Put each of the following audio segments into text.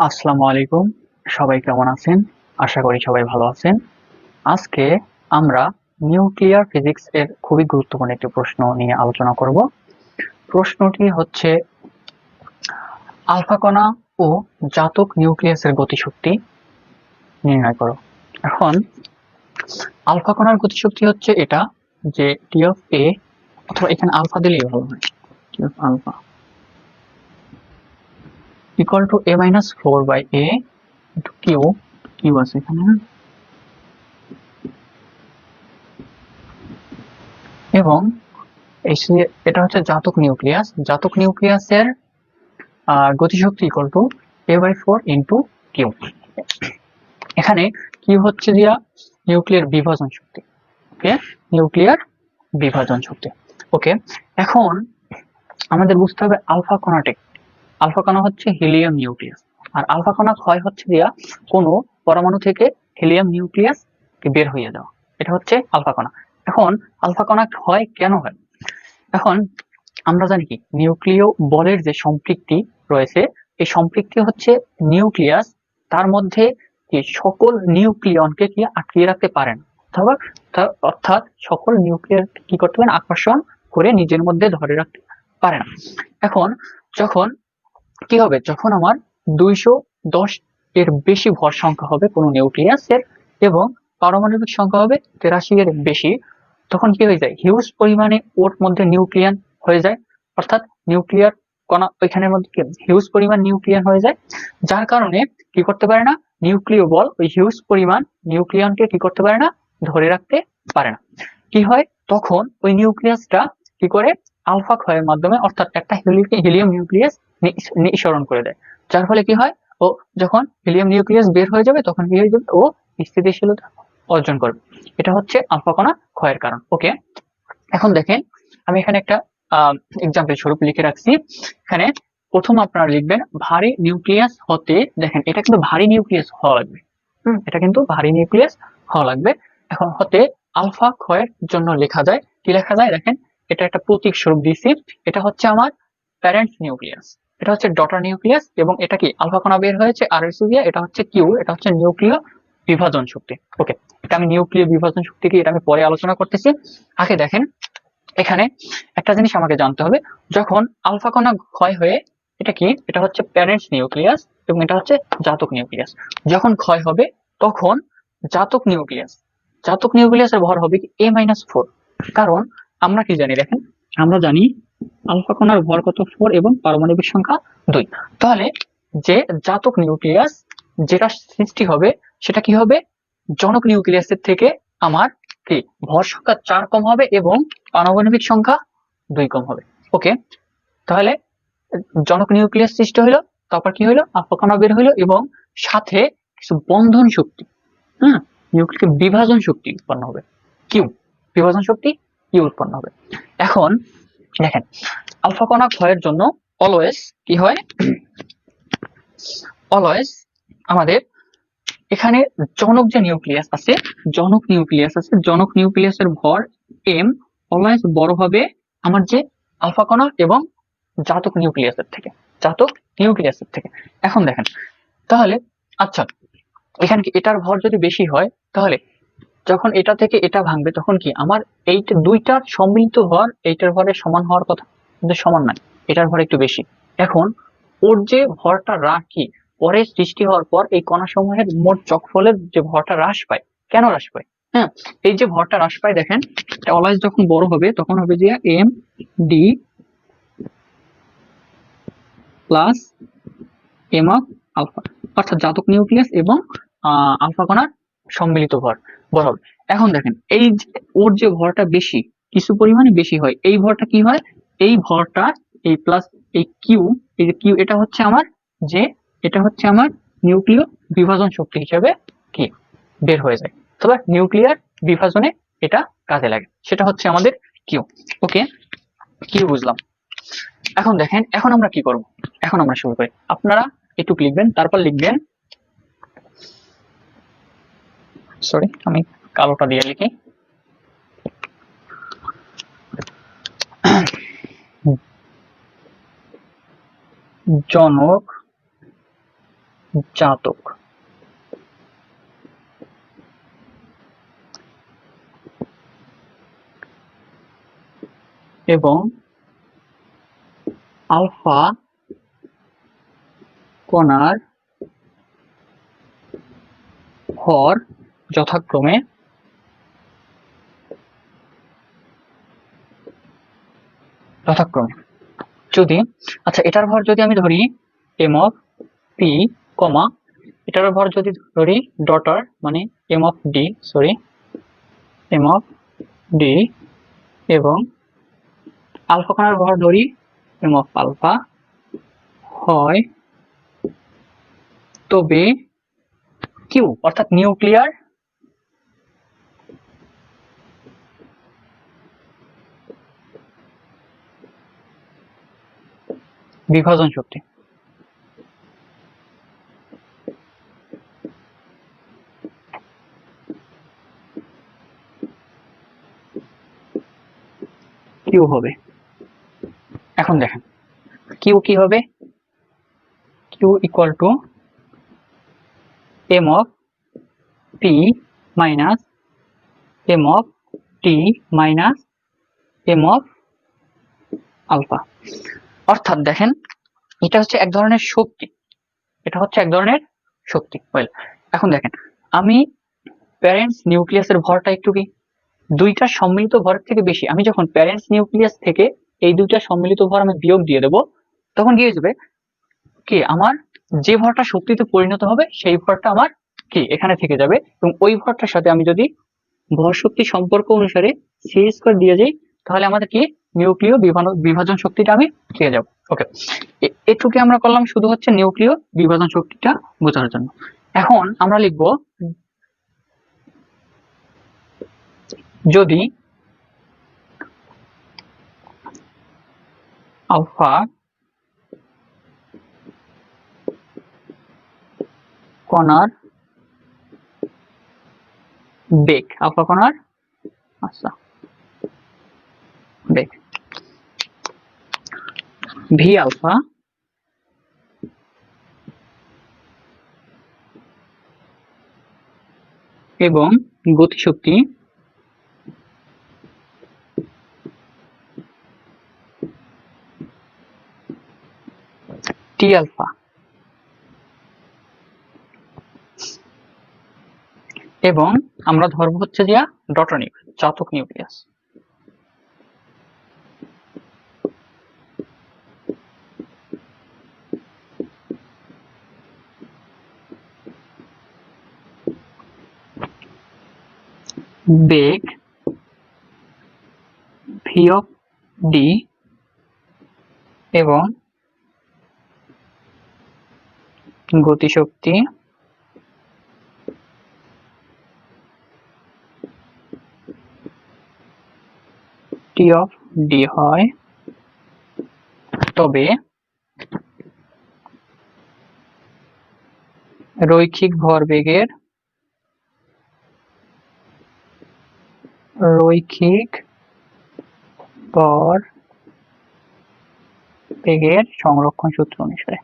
আসসালামু আলাইকুম। সবাই কেমন আছেন? আশা করি সবাই ভালো আছেন। আজকে আমরা নিউক্লিয়ার ফিজিক্স এর খুবই গুরুত্বপূর্ণ একটি প্রশ্ন নিয়ে আলোচনা করব। প্রশ্নটি হচ্ছে, আলফা কণা ও জাতক নিউক্লিয়াসের গতিশক্তি নির্ণয় করো। এখন, আলফা কণার গতিশক্তি হচ্ছে এটা যে টি অফ এ অথবা এখানে আলফা দিলেই ভালো হয়। T of alpha equal to a minus 4 by a into q. Q আছে এখানে এবং এই সে- এটা হচ্ছে জাতক নিউক্লিয়াস। জাতক নিউক্লিয়াসের গতিশক্তি equal to A by four into Q এখানে কি হচ্ছে দিয়া নিউক্লিয়ার বিভাজন শক্তি। ওকে নিউক্লিয়ার বিভাজন শক্তি। ওকে এখন আমাদের বুঝতে হবে আলফা কণাটিক আলফা কণা হচ্ছে হিলিয়াম নিউক্লিয়াস। আর আলফা কণা ক্ষয় হচ্ছে দিয়া কোনো পরমাণু থেকে হিলিয়াম নিউক্লিয়াস বের হয়ে যাওয়া। এটা হচ্ছে আলফা কণা। এখন আলফা কণা ক্ষয় কেন হয়? এখন আমরা জানি কি, নিউক্লিয় বলের যে সম্পৃক্তি রয়েছে, এই সম্পৃক্তি হচ্ছে নিউক্লিয়াস। তার মধ্যে সকল নিউক্লিয়নকে কি আটকিয়ে রাখতে পারেন? অথবা অর্থাৎ সকল নিউক্লিয়ার কি করতে পারেন? আকর্ষণ করে নিজের মধ্যে ধরে রাখতে পারে না এখন যখন কি হবে? যখন আমার দুইশো দশ এর বেশি ভর সংখ্যা হবে কোনো নিউক্লিয়াসের এবং পারমাণবিক সংখ্যা হবে তেরাশি এর বেশি, তখন কি হয়ে যায়? হিউজ পরিমাণে ওর মধ্যে নিউক্লিয়ান হয়ে যায়। অর্থাৎ নিউক্লিয়ার কণা ওইখানের মধ্যে হিউজ পরিমাণ নিউক্লিয়ান হয়ে যায়। যার কারণে কি করতে পারে না? নিউক্লিয় বল ওই হিউজ পরিমাণ নিউক্লিয়ানকে কি করতে পারে না? ধরে রাখতে পারে না। কি হয়? তখন ওই নিউক্লিয়াসটা কি করে? আলফা ক্ষয়ের মাধ্যমে, অর্থাৎ একটা হিলিয়াম নিউক্লিয়াস নিঃসরণ করে দেয়। যার ফলে কি হয়? ও যখন হিলিয়াম নিউক্লিয়াস বের হয়ে যাবে, তখন কি হয়ে যাবে? ও স্থিতিশীলতা অর্জন করবে। এটা হচ্ছে আলফা কণা ক্ষয়ের কারণ। ওকে এখন দেখেন, আমি এখানে একটা এক্সাম্পল স্বরূপ লিখে রাখছি। এখানে প্রথম আপনারা লিখবেন, ভারী নিউক্লিয়াস হতে দেখেন, এটা কিন্তু ভারী নিউক্লিয়াস হওয়া লাগবে। হম, এটা কিন্তু ভারী নিউক্লিয়াস হওয়া লাগবে। এখন হতে আলফা ক্ষয়ের জন্য লেখা যায়। কি লেখা যায়? দেখেন এটা একটা প্রতীক স্বরূপ দিয়েছি এটা হচ্ছে আমার প্যারেন্ট নিউক্লিয়াস এটা হচ্ছে ডটার নিউক্লিয়াস এবং এটা কি আলফা কণা বের হয়েছে? আর দিয়ে এটা হচ্ছে কিউ এটা হচ্ছে নিউক্লিয় বিভাজন শক্তি। ওকে এটা আমি নিউক্লিয় বিভাজন শক্তি কি এটা আমি পরে আলোচনা করতেছি। আগে দেখেন, এখানে একটা জিনিস আমাকে জানতে হবে। যখন আলফা কণা ক্ষয় হয়ে, এটা কি? এটা হচ্ছে প্যারেন্টস নিউক্লিয়াস এবং এটা হচ্ছে জাতক নিউক্লিয়াস যখন ক্ষয় হবে, তখন জাতক নিউক্লিয়াস জাতক নিউক্লিয়াসের ভর হবে কি? এ মাইনাস ফোর কারণ আমরা কি জানি দেখেন? আমরা জানি আলফা কণার ভর কত? ফোর এবং পারমাণবিক সংখ্যা দুই। তাহলে যে জাতক নিউক্লিয়াস যেটা সৃষ্টি হবে, সেটা কি হবে? জনক নিউক্লিয়াসের থেকে আমার কি? ভর সংখ্যা চার কম হবে এবং পারমাণবিক সংখ্যা দুই কম হবে। ওকে তাহলে জনক নিউক্লিয়াস সৃষ্টি হলো, তারপর কি হলো? কণা বের হলো এবং সাথে কিছু বন্ধন শক্তি হ্যাঁ নিউক্লিয় বিভাজন শক্তি উৎপন্ন হবে। কিউ? বিভাজন শক্তি? কিউ উৎপন্ন হবে? এখন দেখেন, আলফা কণা ক্ষয়ের জন্য অলওয়েজ কি হয়? অলওয়েজ আমাদের এখানে জনক যে নিউক্লিয়াস আছে, জনক নিউক্লিয়াস আছে, জনক নিউক্লিয়াসের ভর এম অলওয়েজ বড় হবে আমার যে আলফা কণা এবং জাতক নিউক্লিয়াসের থেকে, জাতক নিউক্লিয়াসের থেকে। এখন দেখেন, তাহলে আচ্ছা এখানে এটার ভর যদি বেশি হয়, তাহলে যখন এটা থেকে এটা ভাঙবে, তখন কি আমার এইটা দুইটার সম্মিলিত ভর এইটার ভরে সমান হওয়ার কথা? কিন্তু সমান নয় এটার ভর একটু বেশি। এখন ওর যে ভরটা রাখি পরে সৃষ্টি হওয়ার পর এই কণা কণাসমূহের মোট চকফলের যে ভরটা হ্রাস পায়, কেন হ্রাস পায়? হ্যাঁ এই যে ভরটা হ্রাস পায় দেখেন অলওয়েজ যখন বড় হবে, তখন হবে যে M D plus M of alpha অর্থাৎ জাতক নিউক্লিয়াস এবং আলফা কণার সম্মিলিত ভর। হবে। এখন দেখেন, এই ওর যে ভরটা বেশি, কিছু পরিমাণে বেশি হয়, এই ভরটা কি হয়? এই ভরটা এই প্লাস এই কিউ এই যে কিউ এটা হচ্ছে আমার যে এটা হচ্ছে আমার নিউক্লিয় বিভাজন শক্তি হিসেবে কি বের হয়ে যায়। তবে নিউক্লিয়ার বিভাজনে এটা কাজে লাগে। সেটা হচ্ছে আমাদের কিউ ওকে কিউ বুঝলাম। এখন দেখেন, এখন আমরা কি করব? এখন আমরা শুরু করি। আপনারা একটু লিখবেন তারপর লিখবেন সরি আমি কালোটা দিয়ে লিখি। জনক জাতক। এবং আলফা কণার ভর যথাক্রমে যথাক্রমে। যদি আচ্ছা এটার ভর যদি আমি ধরি এম অফ পি কমা এটার ভর যদি ধরি ডটার মানে M of D sorry M of D এবং আলফা কণার ভর ধরি এম অফ আলফা হয় তবে কিউ অর্থাৎ নিউক্লিয়ার বিভাজন শক্তি। কিউ হবে। এখন দেখেন কিউ কি হবে? Q equal to M of P minus M of T minus M of alpha অর্থাৎ দেখেন, এটা হচ্ছে এক ধরনের শক্তি। এটা হচ্ছে এক ধরনের শক্তি। ওয়েল এখন দেখেন, আমি প্যারেন্টস নিউক্লিয়াসের ভরটা একটু কি? দুইটা সম্মিলিত ভরের থেকে বেশি। আমি যখন প্যারেন্টস নিউক্লিয়াস থেকে এই দুইটা সম্মিলিত ভর আমি বিয়োগ দিয়ে দেবো, তখন কি হয়ে কি? আমার যে ভরটা শক্তিতে পরিণত হবে, সেই ভরটা আমার কি? এখানে থেকে যাবে। এবং ওই ভরটার সাথে আমি যদি ভর শক্তি সম্পর্ক অনুসারে সি স্কোয়ার দিয়ে যাই তাহলে আমাদের কি? নিউক্লিয় বিভাজন শক্তিটা আমি পেয়ে যাব। ওকে এটুকু আমরা করলাম, শুধু হচ্ছে নিউক্লিয় বিভাজন শক্তিটা বোঝানোর জন্য। এখন আমরা লিখব, যদি আলফা কণার বেগ, আলফা কণার আচ্ছা বেগ ভি আলফা এবং গতিশক্তি টি আলফা এবং আমরা ধরবো হচ্ছে যে ডটনিক জাতক নিউক্লিয়াস। বেগ ভি অফ ডি এবং গতিশক্তি টি অফ ডি হয়। তবে রৈখিক ভরবেগের রৈখিক ভর বেগের সংরক্ষণ সূত্র অনুসারে।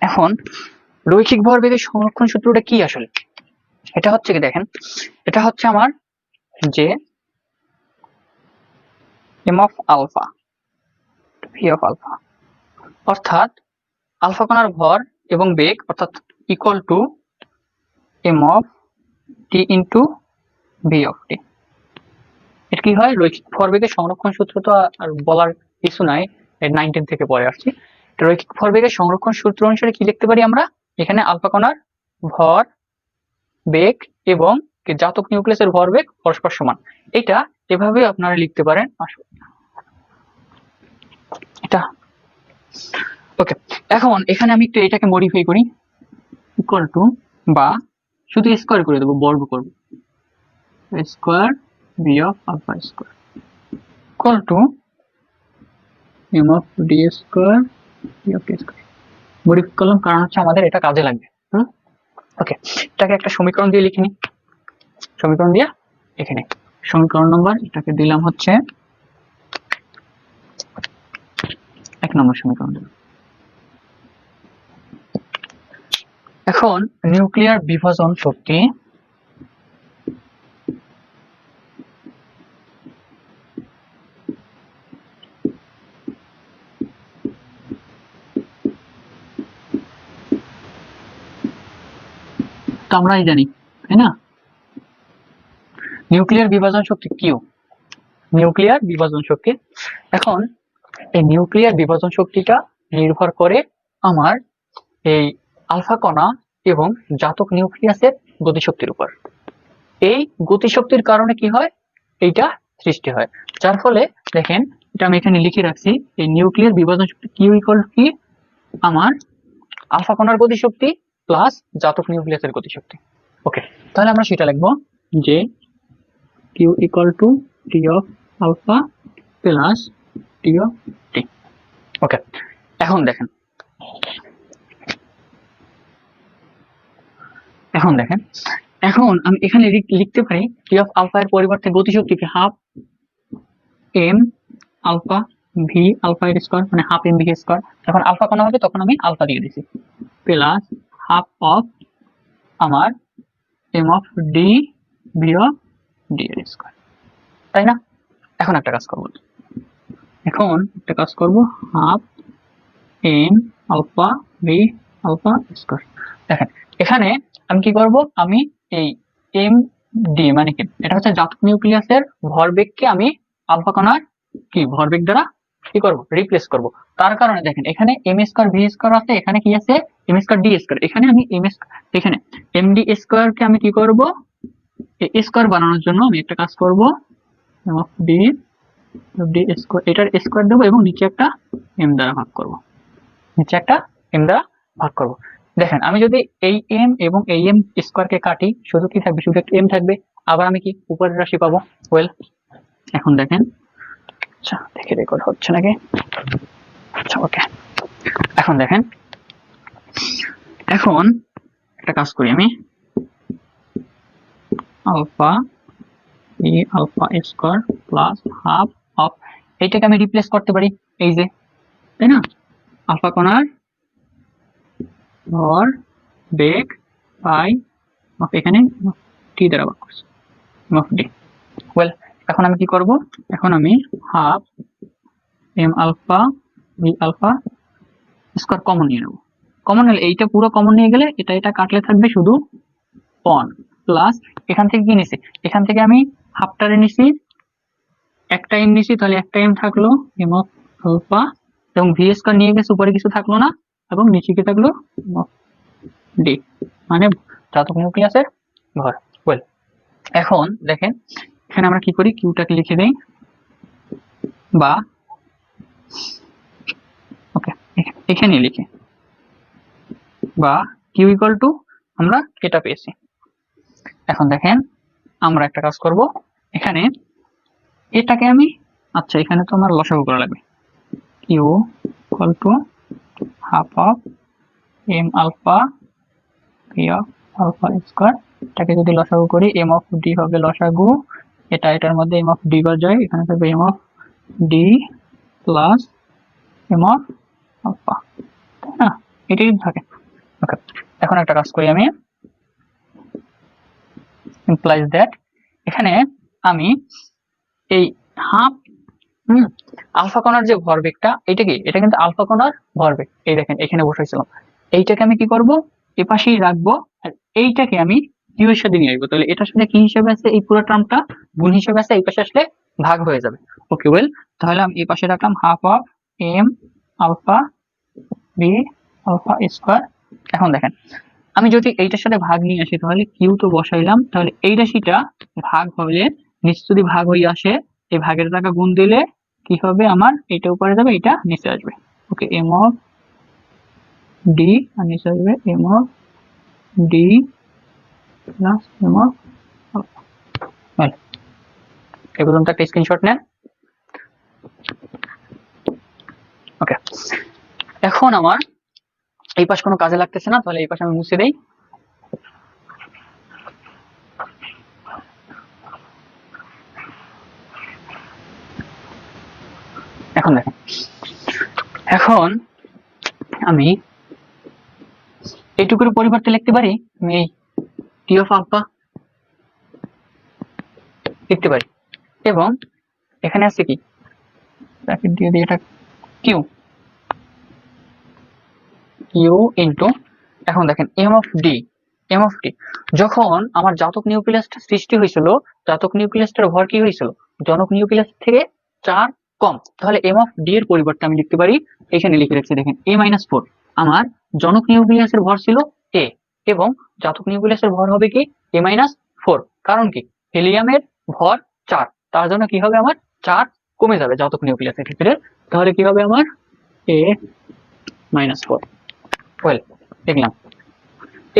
এখন রৈখিক ভর ভরবেগের সংরক্ষণ সূত্রটা কি আসলে? এটা হচ্ছে কি দেখেন, এটা হচ্ছে আমার যে M of alpha. V of alpha অর্থাৎ আলফা কণার ভর এবং বেগ অর্থাৎ equal to M of T into V of T এটা কি হয়? রৈখিক ভরবেগের সংরক্ষণ সূত্র তো আর বলার কিছু নাই। নাইনটিন থেকে পরে আসছি। রৈখিক ভরবেগের সংরক্ষণ সূত্র অনুসারে কি লিখতে পারি আমরা? এখানে আলফা কণার ভর, বেগ এবং জাতক নিউক্লিয়াসের ভরবেগ পরস্পর সমান। এটা এভাবে আপনারা লিখতে পারেন। এটা ওকে এখন এখানে আমি একটু এটাকে মডিফাই করি। ইকুয়াল টু বা শুধু স্কোয়ার করে দেবো, বর্গ করব। Square V of alpha square equal to M of D square V of square modify করলাম কারণ হচ্ছে আমাদের এটা কাজে লাগবে। ওকে এটাকে একটা সমীকরণ দিয়ে লিখিনি সমীকরণ দিয়ে এখানে সমীকরণ নম্বর এটাকে দিলাম হচ্ছে এক নম্বর সমীকরণ। এখন নিউক্লিয়ার বিভাজন শক্তি। তো আমরাই জানি, তাই না? নিউক্লিয়ার বিভাজন শক্তি কিউ? নিউক্লিয়ার বিভাজন শক্তি। এখন এই নিউক্লিয়ার বিভাজন শক্তিটা নির্ভর করে আমার এই আলফা কণা এবং জাতক নিউক্লিয়াসের গতিশক্তির উপর। এই গতিশক্তির কারণে কি হয়? এইটা সৃষ্টি হয়। যার ফলে দেখেন, এটা আমি এখানে লিখে রাখছি, এই নিউক্লিয়ার বিভাজন শক্তি ইকুয়াল কি? আমার আলফা কণার গতিশক্তি প্লাস জাতক নিউক্লিয়াসের গতিশক্তি। ওকে তাহলে আমরা সেটা লিখব যে Q equal to T of alpha plus T of okay এখন দেখেন। এখন দেখেন। এখন আমি এখানে লিখতে পারি টি অফ আলফা এর পরিবর্তে গতিশক্তিকে half M alpha V alpha এর স্কোয়ার মানে হাফ এম ভি স্কোয়ার যখন আলফা কণা হবে, তখন আমি আলফা দিয়ে দিছি। প্লাস হাফ অফ আমার M of D V of D এর স্কোয়ার তাই না? এখন একটা কাজ করব। এখন একটা কাজ করব half M alpha V alpha square দেখেন, এখানে আমি কি করব, আমি এই এম ডি মানে কি, এটা হচ্ছে জাতক নিউক্লিয়াসের ভরবেগকে আমি আলফা কণার কি, ভরবেগ দ্বারা কি করব রিপ্লেস করব। তার কারণে দেখেন, এখানে এম স্কোয়ার ভি স্কোয়ার আছে, এখানে কি আছে এম স্কোয়ার ডি স্কোয়ার এখানে আমি এম এখানে এম ডি স্কোয়ার কে আমি কি করব স্কোয়ার বানানোর জন্য আমি একটা কাজ করব ডি ডি স্কোয়ার এটার স্কোয়ার দেবো এবং নিচে একটা এম দ্বারা ভাগ করব। নিচে একটা এম দ্বারা ভাগ করব। দেখেন, আমি যদি এই এম এবং এই এম স্কোয়ারকে কাটি, শুধু কি থাকবে? শুধু এম থাকবে। আবার আমি কি উপরের রাশি পাবো? ওয়েল এখন দেখেন। আচ্ছা দেখে রেকর্ড হচ্ছে নাকি? আচ্ছা ওকে এখন দেখেন। এখন একটা কাজ করি আমি। Alpha E alpha square plus half of এইটাকে আমি রিপ্লেস করতে পারি, এই যে, তাই না? আলফা কণার ভর বেগ বাই অফ এখানে টি দ্বারা ভাগ করছি অফ ডি ওয়েল এখন আমি কি করব? এখন আমি half M alpha V alpha square common নিয়ে নেব। কমন নিলে এইটা পুরো কমন নিয়ে গেলে এটা এটা কাটলে থাকবে শুধু অন প্লাস এখান থেকে কি নিছি? এখান থেকে আমি হাফটারে নিছি একটা এম নিছি, তাহলে একটা এম থাকল এম অফ আলফা এবং ভি স্কোয়ার নিয়ে গেছে, উপরে কিছু থাকল না এবং নিচে কি থাকল? ডি মানে জাতক নিউক্লিয়াসের ঘর। ওয়েল এখন দেখেন, এখানে আমরা কি করি? কিউটাকে লিখে দেই বা ওকে এখানে লিখি। বা কিউ ইকুয়াল টু আমরা এটা পেয়েছি। এখন দেখেন, আমরা একটা কাজ করব। এখানে এটাকে আমি আচ্ছা এখানে তো আমার লসাগু করা লাগবে। Q equal to half of M alpha P of alpha square এটাকে যদি লসাগু করি এম অফ ডি হবে লসাগু। এটা, এটার মধ্যে এম অফ ডি বার যায় এখানে থাকবে M of D plus M of alpha তাই না? এটাই থাকে। ওকে এখন একটা কাজ করি আমি। ইমপ্লাইজ দ্যাট এখানে আমি এই হাফ হুম আলফা কণার যে ভরবেগটা, এটা কি? এটা কিন্তু আলফা কণার ভরবেগ। এই দেখেন, এখানে বসাইছিলাম। এইটাকে আমি কি করব? এ পাশেই রাখব। আর এইটাকে আমি কিউ এর সাথে নিয়ে আসব। তাহলে এটার সাথে কি হিসেবে আছে? এই পুরো টার্মটা গুণ হিসেবে আছে, এই পাশে আসলে ভাগ হয়ে যাবে। ওকে ওয়েল তাহলে আমি এই পাশে রাখলাম half of M alpha V alpha square এখন দেখেন, আমি যদি এইটার সাথে ভাগ নিয়ে আসি, তাহলে কিউ তো বসাইলাম। তাহলে এই রাশিটা ভাগ হলে নিচে যদি ভাগ হয়ে আসে, এই ভাগের টাকা গুণ দিলে কি হবে আমার? এটা উপরে যাবে এটা নিচে আসবে। ওকে এম অফ ডি আর নিচে আসবে M of D plus M of একটা স্ক্রিনশট নেন। ওকে এখন আমার, এই পাশ কোনো কাজে লাগতেছে না, তাহলে এই পাশে আমি মুছে দেই। এখন দেখেন এখন আমি এইটুকুর পরিবর্তে লিখতে পারি? আমি এই টি অফ আলফা লিখতে পারি। এবং এখানে আছে কি? ব্র্যাকেট দিয়ে দিই এটা কিউ কিউ ইন্টু এখন দেখেন M of D M of D যখন আমার জাতক নিউক্লিয়াসটা সৃষ্টি হয়েছিল, জাতক নিউক্লিয়াসটার ভর কি হয়েছিল? জনক নিউক্লিয়াস থেকে চার কম। তাহলে এম অফ ডি এর পরিবর্তে আমি লিখতে পারি, এখানে লিখে রাখছি দেখেন এ মাইনাস ফোর আমার জনক নিউক্লিয়াসের ভর ছিল এ এবং জাতক নিউক্লিয়াসের ভর হবে কি? এ মাইনাস ফোর কারণ কি? হিলিয়ামের ভর চার। তার জন্য কি হবে আমার? চার কমে যাবে জাতক নিউক্লিয়াসের ক্ষেত্রে। তাহলে কি হবে আমার? এ মাইনাস ফোর ওয়েল দেখলাম।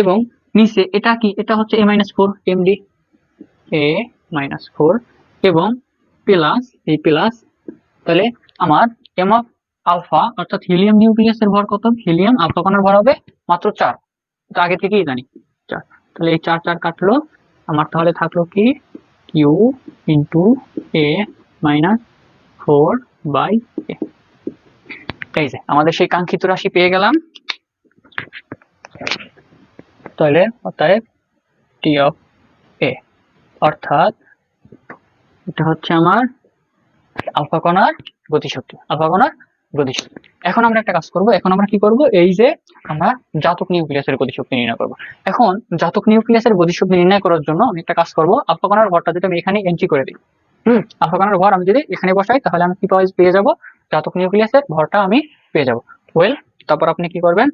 এবং নিচে এটা কি? এটা হচ্ছে A minus four MD A minus four এবং প্লাস এই প্লাস তাহলে আমার এম অফ আলফা অর্থাৎ হিলিয়াম নিউক্লিয়াসের ভর কত? হিলিয়াম আলফা কণার ভর হবে মাত্র চার। আগে থেকেই জানি। চার। তাহলে এই চার চার কাটলো। আমার তাহলে থাকল কি? Q into A minus four by A এই যে, আমাদের সেই কাঙ্ক্ষিত রাশি পেয়ে গেলাম। তাহলে অতএব টি অফ এ অর্থাৎ এটা হচ্ছে আমার আলফা কণার গতিশক্তি, আলফা কণার গতিশক্তি। এখন আমরা একটা কাজ করব, এখন আমরা কি করব? এই যে আমরা জাতক নিউক্লিয়াসের গতিশক্তি নির্ণয় করব। এখন জাতক নিউক্লিয়াসের গতিশক্তি নির্ণয় করার জন্য আমি একটা কাজ করব, আলফা কণার ভরটা যদি আমি এখানে এন্ট্রি করে দিই, হুম? আলফা কণার ভর আমি যদি এখানে বসাই, তাহলে আমি কি পেয়ে যাব। জাতক নিউক্লিয়াসের ভরটা আমি পেয়ে যাব। ওয়েল তারপর আপনি কি করবেন?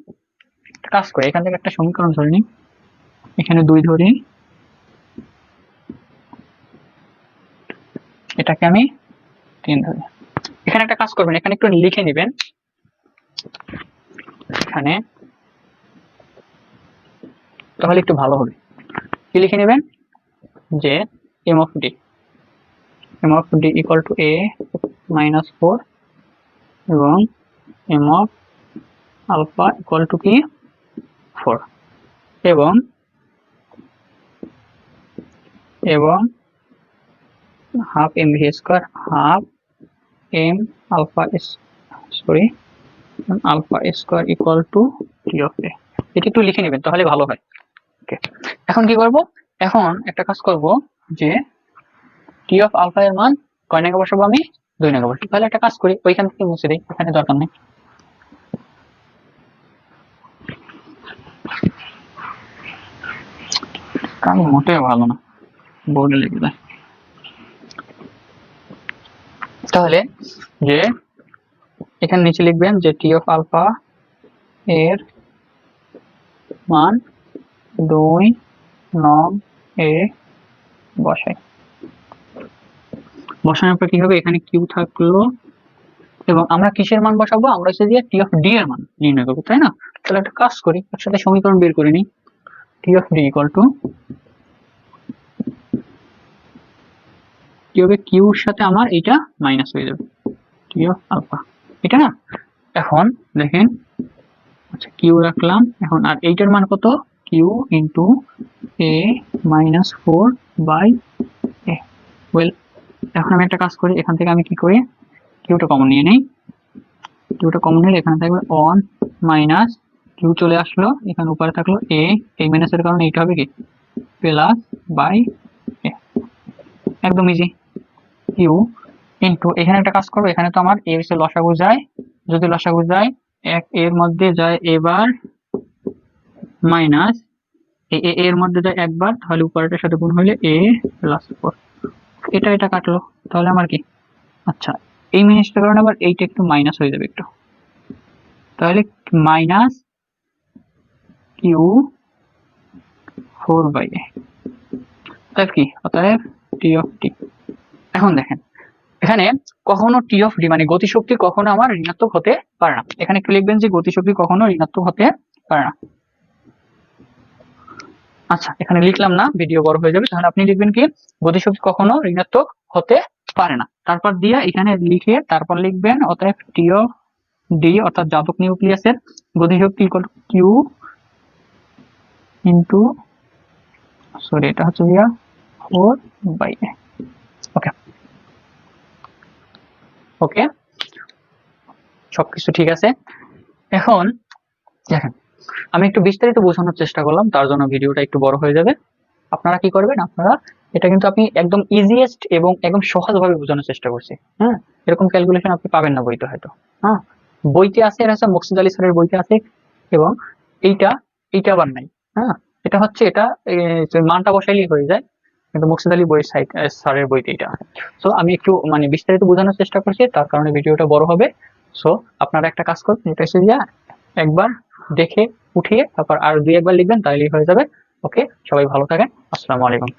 কাজ করে, এখান থেকে একটা সমীকরণ ধরে নিই। এখানে দুই ধরি। এটাকে আমি তিন ধরি। এখানে একটা কাজ করবেন, এখানে একটু লিখে নেবেন। এখানে। তাহলে একটু ভালো হবে। কি লিখে নেবেন? যে M of D M of D equal to A minus four এবং M of alpha equal to কি? ফোর এবং এবং half M V square half M alpha S sorry alpha square equal to T of A এটি একটু লিখে নেবেন, তাহলে ভালো হয়। ওকে এখন কি করব? এখন একটা কাজ করব যে টি অফ আলফা এর মান কয় নাকা বসাবো আমি? দুই নাকা বসাবো তাহলে একটা কাজ করি, ওইখান থেকে মুছে দিই, এখানে দরকার নেই। কাজ মোটেও ভালো না। বোর্ডে লেগে যায় তাহলে যে এখানে নিচে লিখবেন যে টি অফ আলফা এর মান দুই নং এ বসাই। বসানোর পর কি হবে? এখানে কিউ থাকল। এবং আমরা কিসের মান বসাবো? আমরা হচ্ছে দিয়ে টি অফ ডি এর মান নির্ণয় করব, তাই না? তাহলে একটা কাজ করি, একসাথে সমীকরণ বের করে নিই। T of D equal to কি হবে কিউর সাথে আমার এটা মাইনাস হয়ে যাবে। টি অফ আলফা এটা না? এখন দেখেন আচ্ছা কিউ রাখলাম। এখন আর এইটার মান কত? Q into A minus four by A well এখন আমি একটা কাজ করি, এখান থেকে আমি কি করি? কিউটা কমন নিয়ে নেই। কিউটা কমন নিলে এখানে থাকবে অন মাইনাস কিউ চলে আসলো, এখানে উপরে থাকল এ এই মাইনাসের কারণে এইটা হবে কি? প্লাস বাই এ একদম ইজি কিউ ইন্টু এখানে একটা কাজ করব, এখানে তো আমার এ হচ্ছে লসাগু যায়, যদি লসাগু যায়, এক, এর মধ্যে যায় এবার মাইনাস এ এর মধ্যে যায় একবার, তাহলে উপরেটার সাথে গুণ হইলে এ প্লাস ফোর এটা এটা কাটলো, তাহলে আমার কি? আচ্ছা এই মাইনাসটার কারণে আবার এইটা একটু মাইনাস হয়ে যাবে একটু। তাহলে minus Q four by A কি? অতএব টি অফ টি এখন দেখেন, এখানে কখনো টি অফ ডি মানে গতিশক্তি কখনো আমার ঋণাত্মক হতে পারে না। এখানে একটু লিখবেন যে গতিশক্তি কখনো ঋণাত্মক হতে পারে না। আচ্ছা এখানে লিখলাম না ভিডিও বড় হয়ে যাবে। তাহলে আপনি লিখবেন কি, গতিশক্তি কখনো ঋণাত্মক হতে পারে না। তারপর দিয়ে এখানে লিখে তারপর লিখবেন, অতএব টি অফ ডি অর্থাৎ জাতক নিউক্লিয়াসের গতিশক্তি কিউ ইন্টু সরি এটা হচ্ছে ফোর বাই ওকে ওকে সবকিছু ঠিক আছে? এখন, দেখেন, আমি একটু বিস্তারিত বোঝানোর চেষ্টা করলাম, তার জন্য ভিডিওটা একটু বড় হয়ে যাবে। আপনারা কি করবেন? আপনারা, এটা কিন্তু আপনি একদম ইজিয়েস্ট এবং একদম সহজভাবে বোঝানোর চেষ্টা করছি। হ্যাঁ? এরকম ক্যালকুলেশন আপনি পাবেন না বইতে হয়তো। হ্যাঁ? বইতে আছে, এটা হচ্ছে মকসুদ আলী স্যারের বইতে আছে এবং এইটা এইটা আবার নাই। হ্যাঁ? এটা হচ্ছে, এটা মানটা বসাইলেই হয়ে যায়। কিন্তু মুর্শিদ আলী বই স্যারের বইতে এটা। সো আমি একটু মানে বিস্তারিত বোঝানোর চেষ্টা করছি, তার কারণে ভিডিওটা বড় হবে। সো আপনারা একটা কাজ করুন, এটা এসে যা, একবার দেখে উঠিয়ে, তারপর আর দুই একবার লিখবেন, তাহলেই হয়ে যাবে। ওকে সবাই ভালো থাকেন। আসসালামু আলাইকুম।